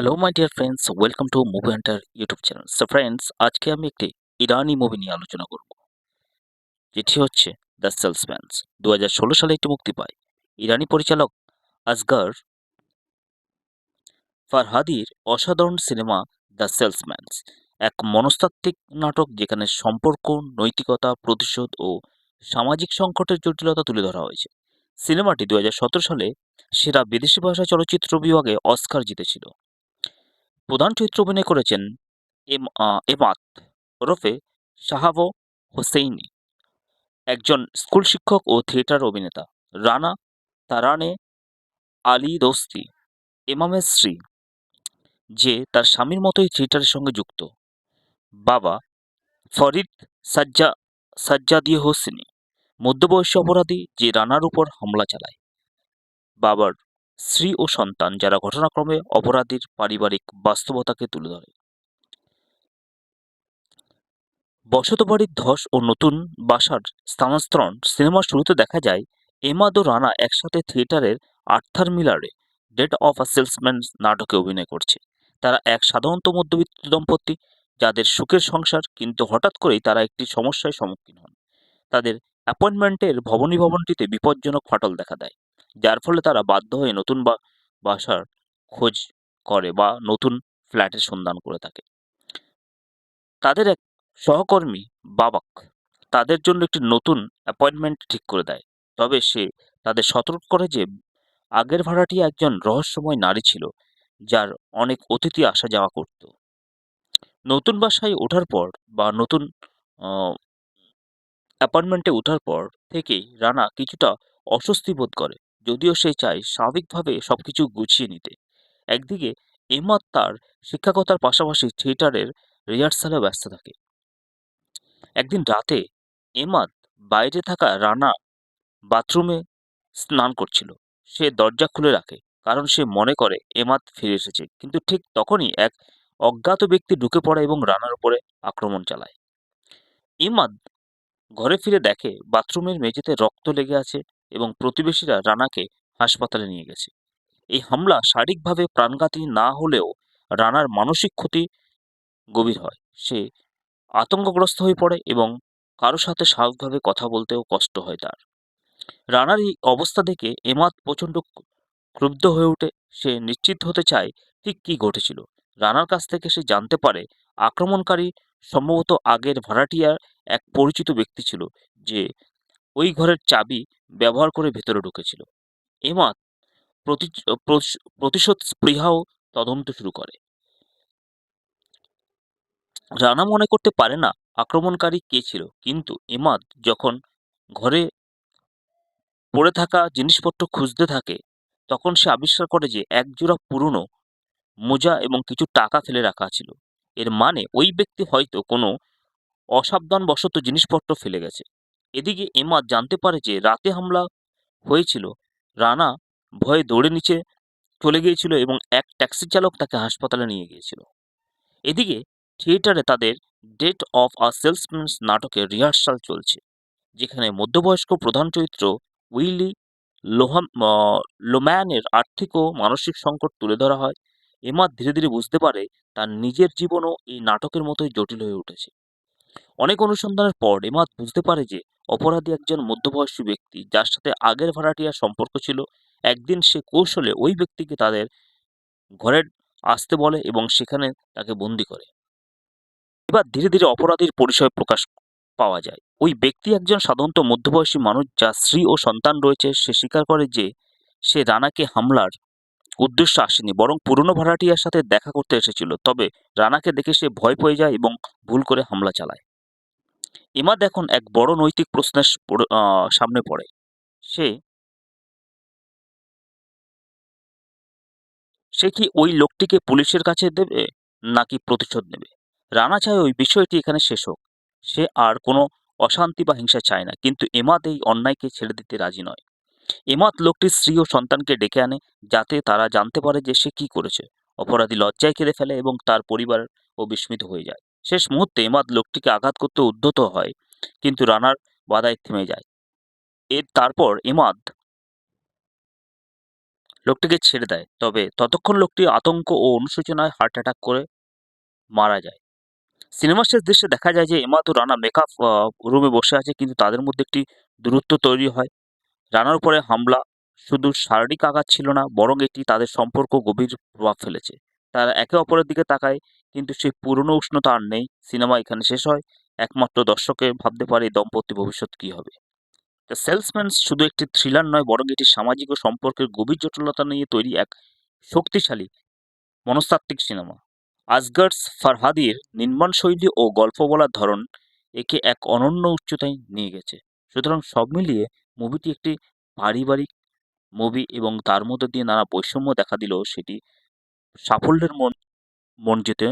Hello my dear friends welcome to movie hunter YouTube channel so friends আজকে আমি একটি ইরানি movie নিয়ে আলোচনা করব। যেটি হচ্ছে দ্য সেলসম্যানস দু হাজার ষোলো সালে এটি মুক্তি পায়। ইরানি পরিচালক আসগার ফারহাদির অসাধারণ সিনেমা দ্য সেলসম্যানস এক মনস্তাত্ত্বিক নাটক যেখানে সম্পর্ক নৈতিকতা প্রতিশোধ ও সামাজিক সংকটের জটিলতা তুলে ধরা হয়েছে। সিনেমাটি দুই হাজার সতেরো সালে সেরা বিদেশি ভাষা চলচ্চিত্র বিভাগে অস্কার জিতেছিল। প্রধান চরিত্রে অভিনয় করেছেন এম এমাত ওরফে শাহাব হোসেইনি। একজন স্কুল শিক্ষক ও থিয়েটার অভিনেতা। রানা তারানে আলী দোস্তি, এমামের শ্রী যে তার স্বামীর মতোই থিয়েটারের সঙ্গে যুক্ত। বাবা ফরিদ সাজ্জা, সাজ্জাদি হোসেনি মধ্যবয়সী অপরাধী যে রানার উপর হামলা চালায়। বাবার স্ত্রী ও সন্তান যারা ঘটনাক্রমে অপরাধীর পারিবারিক বাস্তবতাকে তুলে ধরে। বসত বাড়ির ধস ও নতুন বাসার স্থানান্তরণ সিনেমার শুরুতে দেখা যায় এমাদ ও রানা একসাথে থিয়েটারের আর্থার মিলারে ডেট অফ আ সেলসম্যান নাটকে অভিনয় করছে। তারা এক সাধারণত মধ্যবিত্ত দম্পতি যাদের সুখের সংসার, কিন্তু হঠাৎ করেই তারা একটি সমস্যায় সম্মুখীন হন। তাদের অ্যাপয়েন্টমেন্টের ভবনী ভবনটিতে বিপজ্জনক ফাটল দেখা দেয়। যার ফলে তারা বাধ্য হয়ে নতুন বাসার খোঁজ করে বা নতুন ফ্ল্যাটের সন্ধান করে থাকে। তাদের এক সহকর্মী বাবাক তাদের জন্য একটি নতুন অ্যাপয়েন্টমেন্ট ঠিক করে দেয়। তবে সে তাদের সতর্ক করে যে, আগের ভাড়াটি একজন রহস্যময় নারী ছিল, যার অনেক অতিথি আসা যাওয়া করত। নতুন বাসায় ওঠার পর বা নতুন অ্যাপার্টমেন্টে ওঠার পর থেকেই রানা কিছুটা অস্বস্তি বোধ করে। যদিও সে চায় স্বাভাবিকভাবে সব কিছু গুছিয়ে নিতে। একদিকে এমাত তার শিক্ষকতার পাশাপাশি থিয়েটারের রিহার্সালে ব্যস্ত থাকে। একদিন রাতে এমাদ বাইরে থাকা রানা বাথরুমে স্নান করছিল। সে দরজা খুলে রাখে, কারণ সে মনে করে এমাদ ফিরে এসেছে। কিন্তু ঠিক তখনই এক অজ্ঞাত ব্যক্তি ঢুকে পড়ে এবং রানার উপরে আক্রমণ চালায়। ইমাদ ঘরে ফিরে দেখে বাথরুমের মেঝেতে রক্ত লেগে আছে। এবং প্রতিবেশীরা রানাকে হাসপাতালে নিয়ে গেছে। এই হামলা শারীরিকভাবে প্রাণঘাতী না হলেও রানার মানসিক ক্ষতি গভীর হয়। সে আতঙ্কগ্রস্ত হয়ে পড়ে এবং কারও সাথে স্বাভাবিকভাবে কথা বলতেও কষ্ট হয় তার। রানার এই অবস্থা দেখে এমাত প্রচণ্ড ক্রুব্ধ হয়ে ওঠে। সে নিশ্চিত হতে চায় ঠিক কী ঘটেছিল। রানার কাছ থেকে সে জানতে পারে, আক্রমণকারী সম্ভবত আগের ভাড়াটিয়ার এক পরিচিত ব্যক্তি ছিল, যে ওই ঘরের চাবি ব্যবহার করে ভেতরে ঢুকেছিল এমাদ প্রতিশোধ স্পৃহাও তদন্ত শুরু করে। রানা মনে করতে পারে না আক্রমণকারী কে ছিল, কিন্তু ইমাদ যখন ঘরে পড়ে থাকা জিনিসপত্র খুঁজতে থাকে, তখন সে আবিষ্কার করে যে একজোড়া পুরনো মোজা এবং কিছু টাকা ফেলে রাখা ছিল। এর মানে ওই ব্যক্তি হয়তো কোনো অসাবধানবশত জিনিসপত্র ফেলে গেছে। এদিকে এমাদ জানতে পারে যে রাতে হামলা হয়েছিল। রানা ভয়ে দৌড়ে নিচে চলে গিয়েছিল এবং এক ট্যাক্সি চালক তাকে হাসপাতালে নিয়ে গিয়েছিল। এদিকে থিয়েটারে তাদের ডেট অফ আ সেলসম্যানস নাটকের রিহার্সাল চলছে, যেখানে মধ্যবয়স্ক প্রধান চরিত্র উইলি লোহাম লোম্যানের আর্থিক ও মানসিক সংকট তুলে ধরা হয়। এমাদ ধীরে ধীরে বুঝতে পারে তার নিজের জীবনও এই নাটকের মতোই জটিল হয়ে উঠেছে। অনেক অনুসন্ধানের পর এমাদ বুঝতে পারে যে অপরাধী একজন মধ্যবয়সী ব্যক্তি যার সাথে আগের ভাড়াটিয়ার সম্পর্ক ছিল, একদিন সে কৌশলে ওই ব্যক্তিকে তাদের ঘরে আসতে বলে এবং সেখানে তাকে বন্দি করে। এবার ধীরে ধীরে অপরাধীর পরিচয় প্রকাশ পাওয়া যায়। ওই ব্যক্তি একজন সাধারণত মধ্যবয়সী মানুষ যার স্ত্রী ও সন্তান রয়েছে, সে স্বীকার করে যে সে রানাকে হামলার উদ্দেশ্য আসেনি, বরং পুরনো ভাড়াটিয়ার সাথে দেখা করতে এসেছিল। তবে রানাকে দেখে সে ভয় পেয়ে যায় এবং ভুল করে হামলা চালায়। ইমাদ এখন এক বড় নৈতিক প্রশ্নের সামনে পড়ে। সে সে কি ওই লোকটিকে পুলিশের কাছে দেবে, নাকি প্রতিশোধ নেবে? রানা চায় ওই বিষয়টি এখানে শেষ হোক। সে আর কোনো অশান্তি বা হিংসা চায় না, কিন্তু এমাদ এই অন্যায়কে ছেড়ে দিতে রাজি নয়। এমাদ লোকটির স্ত্রী ও সন্তানকে ডেকে আনে, যাতে তারা জানতে পারে যে সে কি করেছে। অপরাধী লজ্জায় কেঁদে ফেলে এবং তার পরিবার ও বিস্মিত হয়ে যায়। শেষ মুহূর্তে এমাদ লোকটিকে আঘাত করতে উদ্যত হয়, কিন্তু রানার বাধায় থেমে যায়। এর তারপর এমাদ লোকটিকে ছেড়ে দেয়, তবে ততক্ষণ লোকটি আতঙ্ক ও অনুশোচনায় হার্ট অ্যাটাক করে মারা যায়। সিনেমার শেষ দৃশ্যে দেখা যায় যে এমাদ ও রানা মেকআপ রুমে বসে আছে, কিন্তু তাদের মধ্যে একটি দূরত্ব তৈরি হয়। রানার উপরে হামলা শুধু শারীরিক আঘাত ছিল না, বরং এটি তাদের সম্পর্ক গভীর প্রভাব ফেলেছে। তারা একে অপরের দিকে তাকায়, কিন্তু সেই পুরনো উষ্ণতা আর নেই। সিনেমা এখানে শেষ হয়। একমাত্র দর্শকে ভাবতে পারে এই দম্পতি ভবিষ্যৎ কী হবে। দ্য সেলসম্যান শুধু একটি থ্রিলার নয়, বরং এটি সামাজিক ও সম্পর্কের গভীর জটিলতা নিয়ে তৈরি এক শক্তিশালী, মনস্তাত্ত্বিক সিনেমা। আসগার্স ফারহাদির নির্মাণ শৈলী ও গল্প বলার ধরন একে এক অনন্য উচ্চতায় নিয়ে গেছে। সুতরাং সব মিলিয়ে মুভিটি একটি পারিবারিক মুভি এবং তার মধ্যে দিয়ে নানা বৈষম্য দেখা দিলেও সেটি সাফল্যের মন মন যেতে